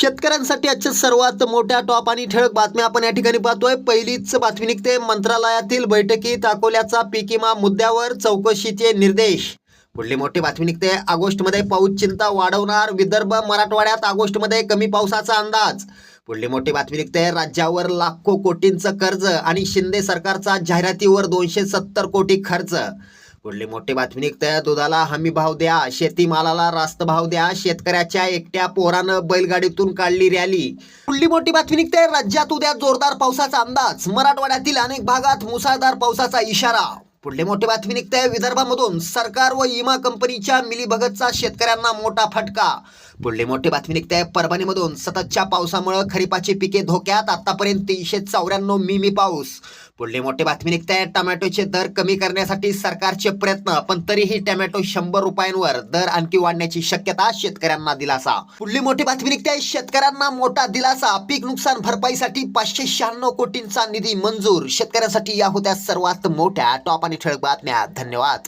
शेतकऱ्यांसाठी आजच्या सर्वात मोठ्या टॉप आणि ठळक बातम्या आपण या ठिकाणी पाहतोय. पहिलीच बातमी निघते. मंत्रालयातील बैठकीत अकोल्याचा पीक विमा मुद्द्यावर चौकशीचे निर्देश. पुढली मोठी बातमी निघते. ऑगस्टमध्ये पाऊस चिंता वाढवणार. विदर्भ मराठवाड्यात ऑगस्टमध्ये कमी पावसाचा अंदाज. पुढली मोठी बातमी निघते. राज्यावर लाखो कोटींचं कर्ज आणि शिंदे सरकारचा जाहिरातीवर दोनशे सत्तर कोटी खर्च. पुढली मोठी बातमी निघते? दुधाला हमी भाव द्या शेतीमालाला रास्त भाव द्या शेतकऱ्याच्या एकट्या पोरानं बैलगाडीतून काढली रॅली. पुढली मोठी बातमी निघते? राज्यात उद्या जोरदार पावसाचा अंदाज. मराठवाड्यातील अनेक भागात मुसळधार पावसाचा इशारा. पुढली मोठी बातमी निघते? विदर्भामधून सरकार व विमा कंपनीच्या मिलीभगतचा शेतकऱ्यांना मोठा फटका. पुढली मोठी बातमी निघते. परभणीमधून सततच्या पावसामुळे खरीपाची पिके धोक्यात. आतापर्यंत तीनशे चौऱ्याण्णव मिमी पाऊस. पुढली मोठी बातमी निघते. टोमॅटोचे दर कमी करण्यासाठी सरकारचे प्रयत्न पण तरीही टोमॅटो शंभर रुपयांवर दर आणखी वाढण्याची शक्यता शेतकऱ्यांना दिलासा. पुढली मोठी बातमी निघते. शेतकऱ्यांना मोठा दिलासा. पीक नुकसान भरपाईसाठी पाचशे शहाण्णव कोटींचा निधी मंजूर. शेतकऱ्यांसाठी या होत्या सर्वात मोठ्या टॉप आणि ठळक बातम्या. धन्यवाद.